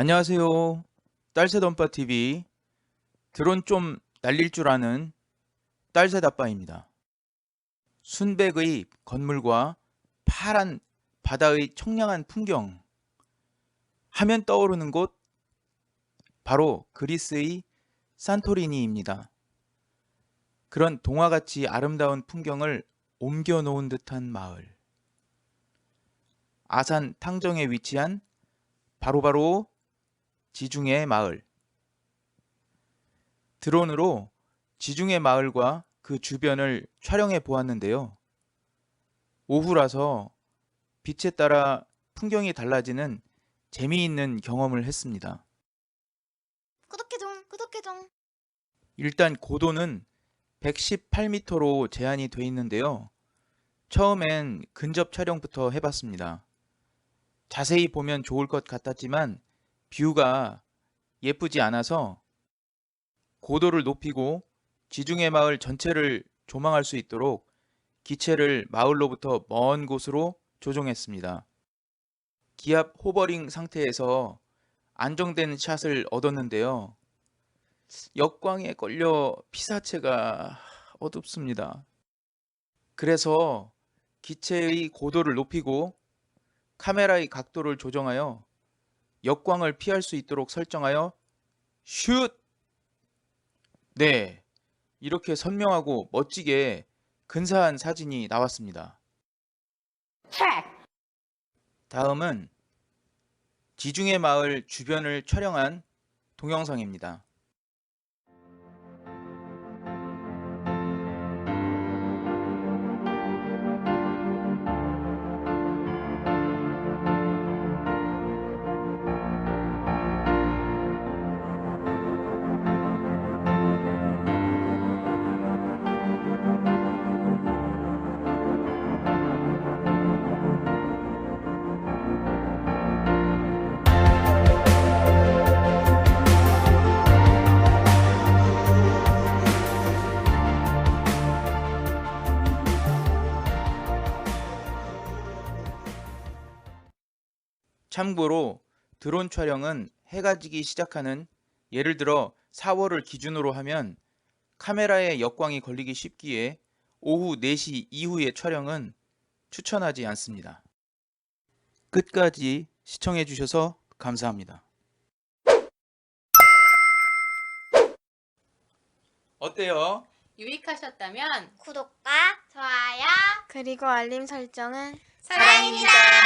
안녕하세요. 딸새돈빠 TV 드론 좀 날릴 줄 아는 딸새다빠입니다. 순백의 건물과 파란 바다의 청량한 풍경 하면 떠오르는 곳 바로 그리스의 산토리니입니다. 그런 동화같이 아름다운 풍경을 옮겨 놓은 듯한 마을. 아산 탕정에 위치한 바로바로 지중해 마을. 드론으로 지중해 마을과 그 주변을 촬영해 보았는데요. 오후라서 빛에 따라 풍경이 달라지는 재미있는 경험을 했습니다. 구독해줘 구독해줘 일단 고도는 118m로 제한이 돼 있는데요. 처음엔 근접 촬영부터 해봤습니다. 자세히 보면 좋을 것 같았지만 뷰가 예쁘지 않아서 고도를 높이고 지중해 마을 전체를 조망할 수 있도록 기체를 마을로부터 먼 곳으로 조종했습니다. 기압 호버링 상태에서 안정된 샷을 얻었는데요. 역광에 걸려 피사체가 어둡습니다. 그래서 기체의 고도를 높이고 카메라의 각도를 조정하여 역광을 피할 수 있도록 설정하여 슛! 네, 이렇게 선명하고 멋지게 근사한 사진이 나왔습니다. 다음은 지중해 마을 주변을 촬영한 동영상입니다. 참고로 드론 촬영은 해가 지기 시작하는 예를 들어 4월을 기준으로 하면 카메라에 역광이 걸리기 쉽기에 오후 4시 이후의 촬영은 추천하지 않습니다. 끝까지 시청해 주셔서 감사합니다. 어때요? 유익하셨다면 구독과 좋아요 그리고 알림 설정은 사랑입니다.